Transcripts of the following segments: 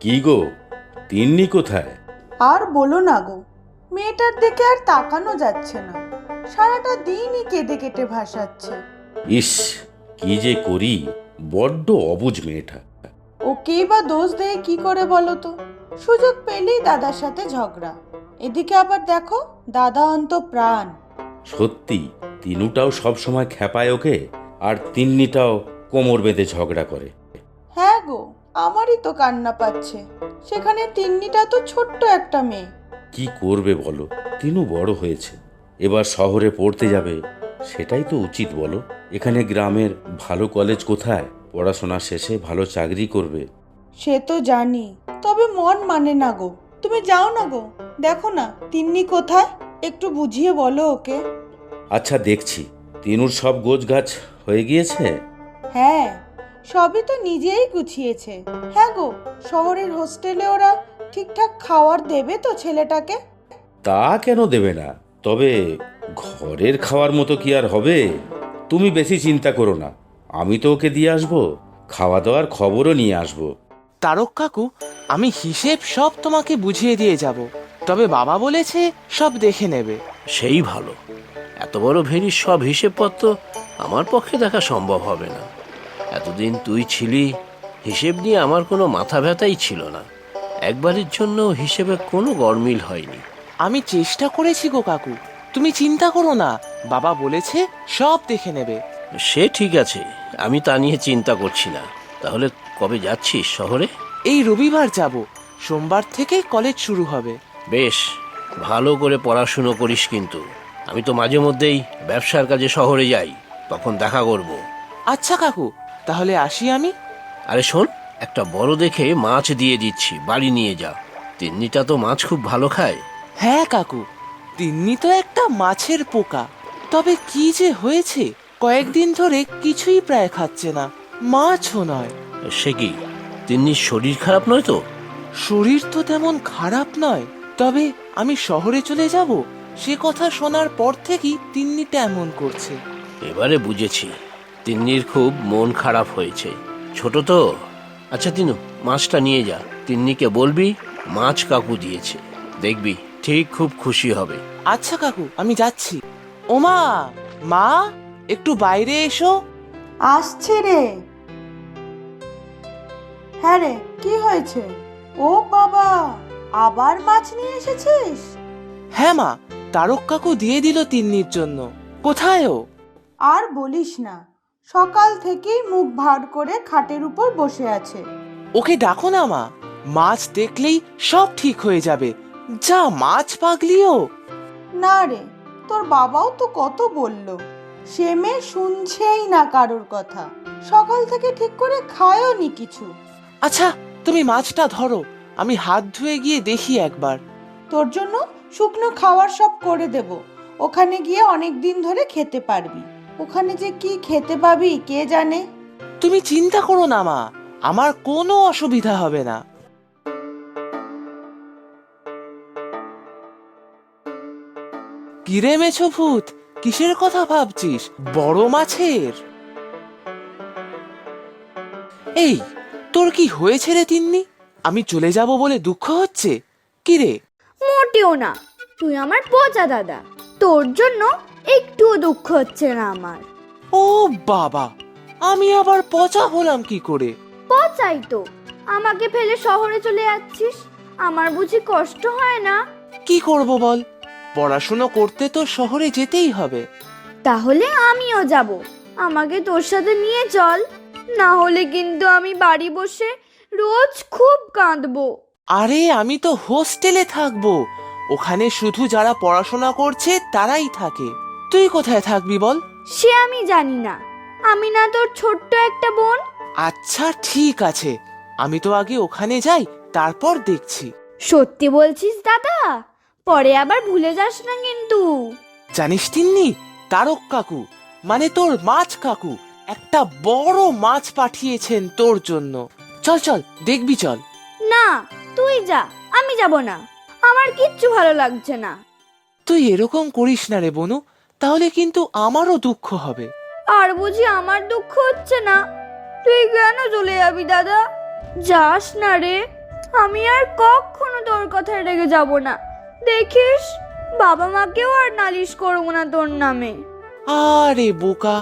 কি গো? তিন্নি কোথায়? আর বলো না গো মেয়েটার দিকে আর তাকানো যাচ্ছে না। সারাটা দিনই কেঁদে কেটে ভাসাচ্ছে। ইস কি যে করি বড্ড অবুঝ মেয়েটা। ওকেই বা দোষ দেয় কি করে বলো তো? সুযোগ পেলেই দাদার সাথে ঝগড়া। এদিকে আবার দেখো দাদা অন্ত প্রাণ। সত্যি তিনুটাও সব সময় খেপায় ওকে আর তিন্নিটাও কোমর বেঁধে ঝগড়া করে। হ্যাঁ গো আমারই তো কান্না পাচ্ছে। সেখানে তিন্নিটা তো ছোট্ট একটা মেয়ে। কি করবে বলো? তিনু বড় হয়েছে। এবার শহরে পড়তে যাবে। সেটাই তো উচিত বলো। এখানে গ্রামের ভালো কলেজ কোথায়? পড়াশোনা শেষে ভালো চাকরি করবে। সে তো জানি। তবে মন মানে না গো। তুমি যাও না গো। দেখো না তিন্নি কোথায়? একটু বুঝিয়ে বলো ওকে। আচ্ছা দেখছি। তিনুর সব গোছ গাছ হয়ে গিয়েছে? হ্যাঁ। সবই তো নিজেই গুছিয়েছে। হ্যাঁ গো শহরের হোস্টেলে ওরা ঠিকঠাক খাওয়ার দেবে তো ছেলেটাকে? তা কেন দেবে না? তবে ঘরের খাওয়ার মতো কি আর হবে? তুমি বেশি চিন্তা করো না। আমি তো ওকে দিয়ে আসব। খাওয়া দাওয়ার খবরও নিয়ে আসব। তারক কাকু আমি হিসেব সব তোমাকে বুঝিয়ে দিয়ে যাব। তবে বাবা বলেছে সব দেখে নেবে। সেই ভালো। এত বড় ভেরির সব হিসেবপত্র আমার পক্ষে দেখা সম্ভব হবে না। এতদিন তুই ছিলি হিসেব নিয়ে আমার কোনো মাথা ব্যথাই ছিল না। একবারের জন্য হিসেবে কোনো গরমিল হয়নি। আমি চেষ্টা করেছি গো কাকু তুমি চিন্তা করো না। বাবা বলেছে সব দেখে নেবে। সে ঠিক আছে আমি তা নিয়ে চিন্তা করছি না। তাহলে কবে যাচ্ছিস শহরে? এই রবিবার যাব সোমবার থেকে কলেজ শুরু হবে। বেশ ভালো করে পড়াশুনো করিস কিন্তু। আমি তো মাঝে মধ্যেই ব্যবসার কাজে শহরে যাই তখন দেখা করব। আচ্ছা কাকু তাহলে আসি আমি? আরে শোন একটা বড় দেখে মাছ দিয়ে দিচ্ছি বাড়ি নিয়ে যা। তিন্নিটা তো মাছ খুব ভালো খায়। হ্যাঁ কাকু তিন্নি তো একটা মাছের পোকা। তবে কি যে হয়েছে কয়েকদিন ধরে কিছুই প্রায় খাচ্ছে না মাছও নয়। সে কি তিন্নির শরীর খারাপ নয় তো? শরীর তো তেমন খারাপ নয় তবে আমি শহরে চলে যাব সে কথা শোনার পর থেকেই তিন্নিটা এমন করছে। এবারে বুঝেছি। তিন্নির খুব মন খারাপ হয়েছে। ছোট তো? আচ্ছা তিনু মাছটা নিয়ে যা। তিন্নিকে বলবি মাছ কাকু দিয়েছে। দেখবি ঠিক খুব খুশি হবে। আচ্ছা কাকু আমি যাচ্ছি। ওমা মা একটু বাইরে এসো। আসছে রে। হ্যাঁ রে কি হয়েছে? ও বাবা আবার মাছ নিয়ে এসেছিস? হ্যাঁ মা তারক কাকু দিয়ে দিল তিন্নির জন্য। কোথায় ও? আর বলিস না সকাল থেকেই মুখ ভার করে খাটের উপর বসে আছে। ওকে ডাকো না মা। মাছ দেখলেই সব ঠিক হয়ে যাবে। যা মাছ পাগলিও। না রে তোর বাবাও তো কত বলল। সে মেয়ে শুনছেই না কারোর কথা। সকাল থেকে ঠিক করে খায়ও নি কিছু। আচ্ছা তুমি মাছটা ধরো। আমি হাত ধুয়ে গিয়ে দেখি একবার। তোর জন্য শুকনো খাওয়ার সব করে দেব। ওখানে গিয়ে অনেক দিন ধরে খেতে পারবি। ওখানে যে কি খেতে পাবি কে জানে? তুমি চিন্তা করো না মা। আমার কোনো অসুবিধা হবে না। কিরে মেছো ভূত কিসের কথা ভাবছিস? বড় মাছের। এই তোর কি হয়েছে রে তিন্নি? আমি চলে যাব বলে দুঃখ হচ্ছে? কিরে? মোটেও না। তুই আমার পচা দাদা। তোর জন্য একটুও দুঃখ হচ্ছে না আমার। ও বাবা আমি আবার পচা হলাম কি করে? পচাই তো। আমাকে ফেলে শহরে চলে যাচ্ছিস? আমার বুঝি কষ্ট হয় না? কি করব বল? পড়াশুনো করতে তো শহরে যেতেই হবে। তাহলে আমিও যাব। আমাকে তোর সাথে নিয়ে চল। না হলে কিন্তু আমি বাড়ি বসে রোজ খুব কাঁদবো। আরে আমি তো হোস্টেলে থাকব। ওখানে শুধু যারা পড়াশোনা করছে তারাই থাকে। তুই কোথায় থাকবি বল? সে আমি জানি না। আমি না তোর ছোট্ট একটা বোন। আচ্ছা ঠিক আছে। আমি তো আগে ওখানে যাই তারপর দেখছি। সত্যি বলছিস দাদা? পরে আবার ভুলে যাস না কিন্তু। জানিস তিন্নি তারক কাকু মানে তোর মাছ কাকু একটা বড় মাছ পাঠিয়েছেন তোর জন্য। চল চল দেখবি চল। না তুই যা আমি যাব না। আমার কিচ্ছু ভালো লাগছে না। তুই এরকম করিস না রে বনু। তাহলে কিন্তু আমারও দুঃখ হবে। আর বুঝি আমার দুঃখ হচ্ছে না? তুই কেন চলে যাবি দাদা? যাস না রে। আমি আর কখনো তোর কথায় রেগে যাব না। দেখিস বাবা মাকেও আর নালিশ করব না তোর নামে। আরে বোকা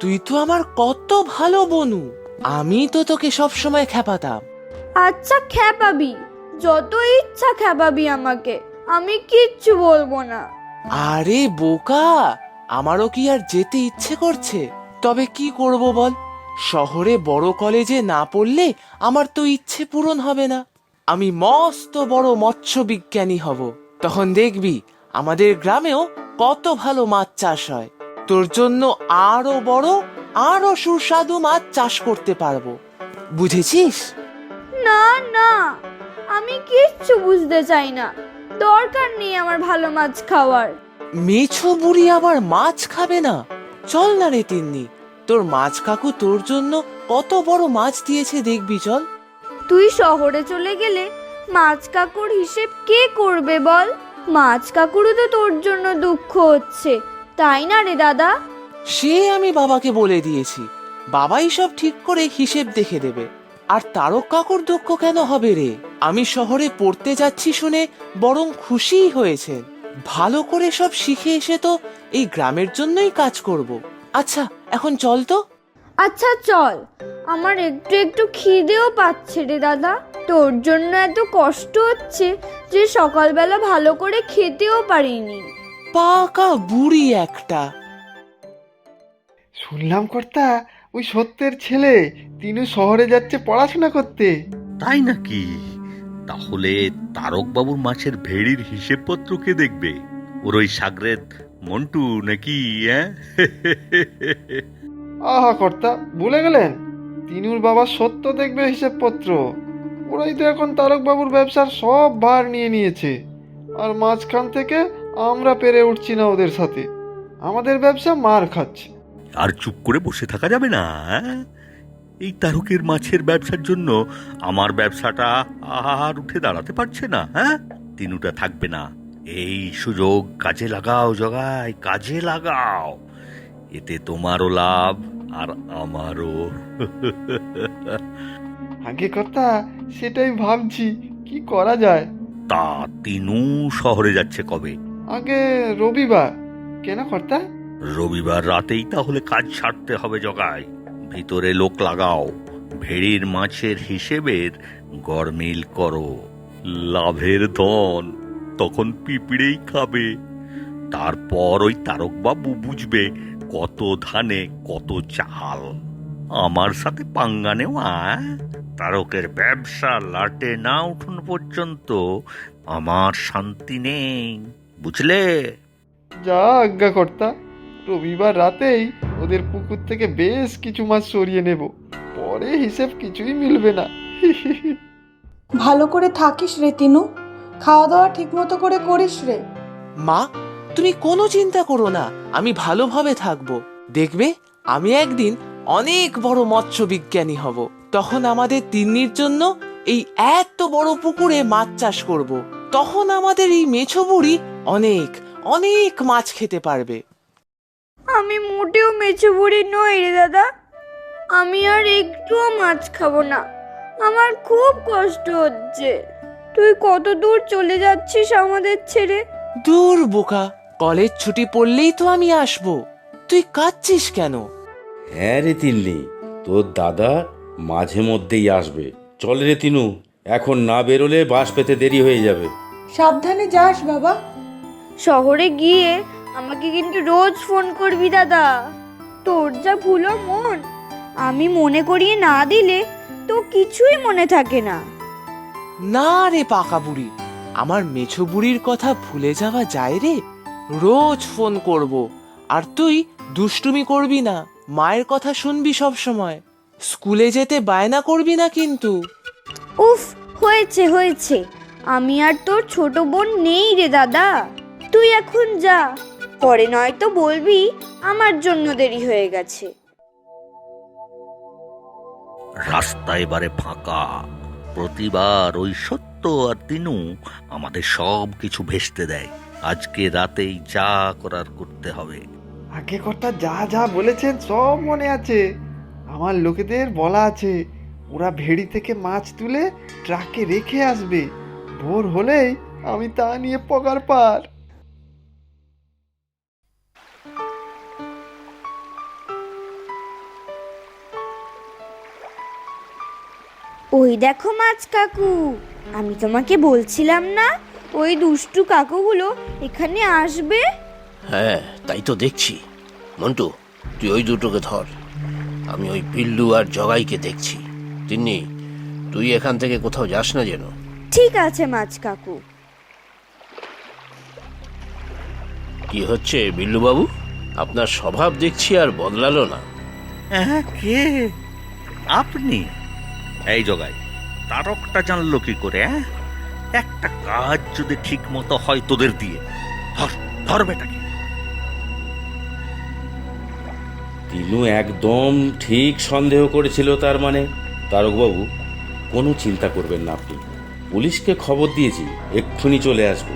তুই তো আমার কত ভালো বনু। আমি তো তোকে সবসময় খেপাতাম। আচ্ছা খ্যাপাবি যত ইচ্ছা খ্যাপাবি আমাকে। আমি কিচ্ছু বলব না। আরে বোকা আমারও কি আর যেতে ইচ্ছে করছে? তবে কি করব বল? শহরে বড় কলেজে না পড়লে আমার তো ইচ্ছে পূরণ হবে না। আমি মস্ত বড় মৎস্য বিজ্ঞানী হব। তখন দেখবি আমাদের গ্রামেও কত ভালো মাছ চাষ হয়। তোর জন্য আরও বড়, আরও সুস্বাদু মাছ চাষ করতে পারব। বুঝেছিস? না না, আমি কিচ্ছু বুঝতে চাই না। দরকার নেই আমার ভালো মাছ খাওয়ার। মেছো বুড়ি আবার মাছ খাবে না? চল না রে তিন্নি তোর মাছ কাকু তোর জন্য কত বড় মাছ দিয়েছে দেখবি চল। তুই শহরে চলে গেলে মাছ কাকুর হিসেব কে করবে বল? মাছ কাকুরও তো তোর জন্য দুঃখ হচ্ছে তাই না রে দাদা? সে আমি বাবাকে বলে দিয়েছি বাবাই সব ঠিক করে হিসেব দেখে দেবে। আর তারক কাকুর দুঃখ কেন হবে রে? আমি শহরে পড়তে যাচ্ছি শুনে বরং খুশিই হয়েছেন ভালো করে সব শিখে এসে তো এই গ্রামের জন্যই কাজ করব। আচ্ছা এখন চল তো। আচ্ছা চল। আমার একটু একটু খিদেও পাচ্ছে রে দাদা। তোর জন্য এত কষ্ট হচ্ছে যে সকালবেলা ভালো করে খেতেও পারিনি। পাকা বুড়ি একটা। শুনলাম কর্তা ওই সত্যের ছেলে তিনু শহরে যাচ্ছে পড়াশোনা করতে। তাই নাকি? তাহলে তারকবাবুর মাছের ভেড়ির হিসেবপত্র কে দেখবে? ওর ওই সাগরেদ মন্টু নাকি হ্যাঁ? আহা কর্তা ভুলে গেলেন? তিনুর বাবা সত্য দেখবে হিসেবপত্র। ওরাই তো এখন তারকবাবুর ব্যবসার সব ভার নিয়ে নিয়েছে। আর মাঝখান থেকে আমরা পেরে উঠছি না ওদের সাথে। আমাদের ব্যবসা মার খাচ্ছে। আর চুপ করে বসে থাকা যাবে না হ্যাঁ? এই তারকের মাছের ব্যবসার জন্য আমার ব্যবসাটা আর উঠে দাঁড়াতে পারছে না হ্যাঁ? তিনুটা থাকবে না। এই সুযোগ কাজে লাগাও জগাই কাজে লাগাও। এতে তোমারও লাভ আর আমারও। আগে কর্তা সেটাই ভাবছি কি করা যায়? তা তিনু শহরে যাচ্ছে কবে? আগে রবিবার। কেন কর্তা? রবিবার রাতেই তাহলে কাজ ছাড়তে হবে জগায় ভিতরে লোক লাগাও, ভেড়ির মাছের হিসেবের গরমিল করো। লাভের ধন তখন পিঁপড়েই খাবে। তারপর ওই তারকবাবু বুঝবে কত ধানে কত চাল। আমার সাথে পাঙ্গা নেওয়া তারকের ব্যবসা লাটে না উঠুন পর্যন্ত আমার শান্তি নেই, বুঝলে? যা আজ্ঞা কর্তা। রবিবার রাতেই ওদের পুকুর থেকে বেশ কিছু মাছ সরিয়ে নেব। পরে হিসেব কিছুই মিলবে না। ভালো করে থাকিস রে তিনু। খাওয়া দাওয়া ঠিক মতো করে করিস রে। মা তুমি কোনো চিন্তা করো না আমি ভালোভাবে থাকব। দেখবে আমি একদিন অনেক বড় মৎস্য বিজ্ঞানী হব। তখন আমাদের তিন্নির জন্য এই এত বড় পুকুরে মাছ চাষ করব। তখন আমাদের এই মেছো বুড়ি অনেক অনেক মাছ খেতে পারবে। আমি মোটেও মেচে বুড়ি নই রে দাদা। আমি আর একটুও মাছ খাব না। আমার খুব কষ্ট হচ্ছে। তুই কত দূর চলে যাচ্ছিস আমাদের ছেড়ে? দূর বোকা। কলেজ ছুটি পড়লেই তো আমি আসব। তুই কাঁদছিস কেন? হ্যাঁ রে তিন্নি তোর দাদা মাঝে মধ্যেই আসবে। চল রে তিনু এখন না বেরোলে বাস পেতে দেরি হয়ে যাবে। সাবধানে যাস বাবা। শহরে গিয়ে আমাকে কিন্তু রোজ ফোন করবি দাদা। তোর যা ভুলো মন আমি মনে করিয়ে না দিলে তো কিছুই মনে থাকে না। না রে পাকা বুড়ি আমার মেছো বুড়ির কথা ভুলে যাওয়া যায় রে। রোজ ফোন করব আর তুই দুষ্টুমি করবি না মায়ের কথা শুনবি সব সময়। স্কুলে যেতে বায়না করবি না কিন্তু। উফ হয়েছে হয়েছে। আমি আর তোর ছোট বোন নেই রে দাদা। তুই এখন যা। পরে নয়তো বলবি আমার জন্য দেরি হয়ে গেছে। রাস্তা এবারে ফাঁকা। প্রতিবার ওই সত্য আর তিনু আমাদের সব কিছু ভেস্তে দেয়। আজকে রাতেই যা করার করতে হবে। আগে কর্তা যা যা বলেছেন সব মনে আছে। আমার লোকেদের বলা আছে ওরা ভেড়ি থেকে মাছ তুলে ট্রাকে রেখে আসবে। ভোর হলেই আমি তা নিয়ে পকার পার ওই দেখো মাছ কাকু আমি তোমাকে বলছিলাম না ওই দুষ্টু কাকুগুলো এখানে আসবে? হ্যাঁ তাই তো দেখছি। মন্টু তুই ওই দুটোকে ধর। আমি ওই বিল্লু আর জগাইকে দেখছি। তিন্নি তুই এখান থেকে কোথাও যাস না যেন। ঠিক আছে মাছ কাকু। কি হচ্ছে বিল্লু বাবু আপনার স্বভাব দেখছি আর বদলালো না। হ্যাঁ কে? আপনি? এই জগাই তারকটা জানলো কি করে হ্যাঁ একটা কাজ যদি ঠিক মতো হয় তোদের দিয়ে। ধর ধর বেটাকে। তিনু একদম ঠিক সন্দেহ করেছিল তার মানে। তারকবাবু কোনো চিন্তা করবেন না আপনি। পুলিশকে খবর দিয়েছি এক্ষুনি চলে আসব।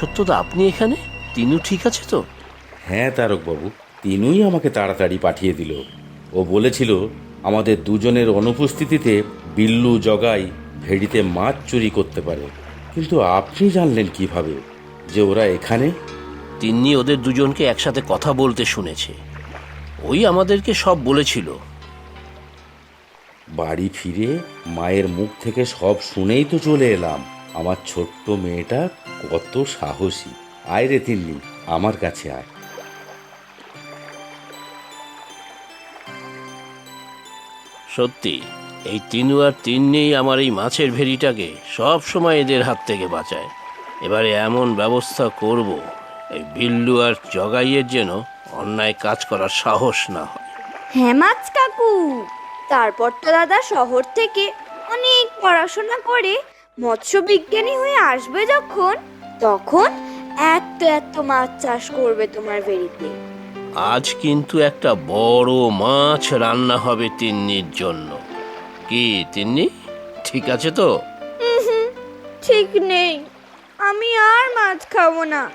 সত্যতা আপনি এখানে? তিনু ঠিক আছে তো? হ্যাঁ তারকবাবু তিনুই আমাকে তাড়াতাড়ি পাঠিয়ে দিল। ও বলেছিল আমাদের দুজনের অনুপস্থিতিতে বিল্লু জগাই ভেড়িতে মাছ চুরি করতে পারে। কিন্তু আপনি জানলেন কীভাবে যে ওরা এখানে? তিন্নি ওদের দুজনকে একসাথে কথা বলতে শুনেছে। ওই আমাদেরকে সব বলেছিল। বাড়ি ফিরে মায়ের মুখ থেকে সব শুনেই তো চলে এলাম। আমার ছোট্ট মেয়েটা কত সাহসী। আয় রে তিন্নি আমার কাছে আয়। সত্যি, এই তিনু আর তিন্নিই আমার এই মাছের ভেড়িটাকে সব সময় এদের হাত থেকে বাঁচায়। এবারে এমন ব্যবস্থা করব, এই বিল্লু আর জগাইয়ের যেন অন্যায় কাজ করার সাহস না হয়। হ্যাঁ মাছ কাকু, তারপর তো দাদা শহর থেকে অনেক পড়াশোনা করে মৎস্য বিজ্ঞানী হয়ে আসবে যখন, তখন এত এত মাছ চাষ করবে তোমার বেরিতে আজ কিন্তু একটা বড় মাছ রান্না হবে তিন্নির জন্য। কি তিন্নি? ঠিক আছে তো? ঠিক নেই। আমি আর মাছ খাব না।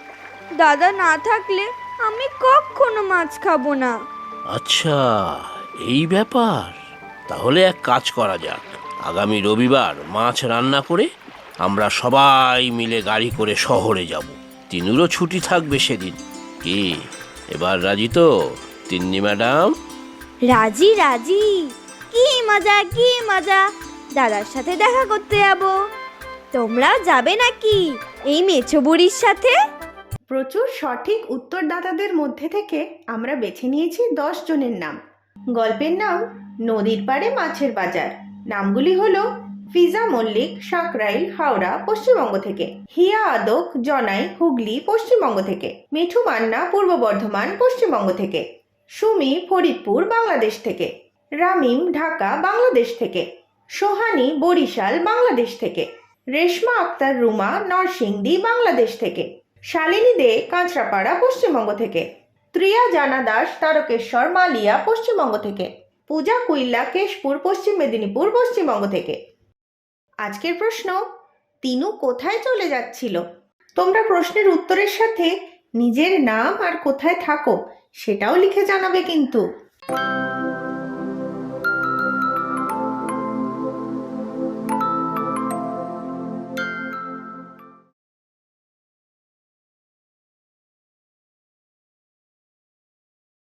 দাদা না থাকলে আমি কখনো মাছ খাব না। আচ্ছা এই ব্যাপার? তাহলে এক কাজ করা যাক। আগামী রবিবার মাছ রান্না করে আমরা সবাই মিলে গাড়ি করে শহরে যাব। তিনুরও ছুটি থাকবে সেদিন। কি? এবার রাজি তো তিন্নি ম্যাডাম? রাজি রাজি। কি মজা কি মজা। দাদার সাথে দেখা করতে যাব। তোমরা যাবে নাকি এই মেছো বুড়ির সাথে? প্রচুর সঠিক উত্তরদাতাদের মধ্যে থেকে আমরা বেছে নিয়েছি দশ জনের নাম। গল্পের নাম নদীর পাড়ে মাছের বাজার। নামগুলি হলো ফিজা মল্লিক, সাকরাইল, হাওড়া, পশ্চিমবঙ্গ থেকে। হিয়া আদক, জনাই, হুগলি, পশ্চিমবঙ্গ থেকে। মিঠু মান্না, পূর্ব বর্ধমান, পশ্চিমবঙ্গ থেকে। সুমি, ফরিদপুর, বাংলাদেশ থেকে। রামিম, ঢাকা, বাংলাদেশ থেকে। সোহানি, বরিশাল, বাংলাদেশ থেকে। রেশমা আক্তার, রুমা, নরসিংদী, বাংলাদেশ থেকে। শালিনী দে, কাঁচরাপাড়া, পশ্চিমবঙ্গ থেকে। ত্রিয়া জানা দাস, তারকেশ্বর, মালিয়া, পশ্চিমবঙ্গ থেকে। পূজা কুইল্লা, কেশপুর, পশ্চিম মেদিনীপুর, পশ্চিমবঙ্গ থেকে। আজকের প্রশ্ন, তিনু কোথায় চলে যাচ্ছিল? তোমরা প্রশ্নের উত্তরের সাথে নিজের নাম আর কোথায় থাকো সেটাও লিখে জানাবে কিন্তু।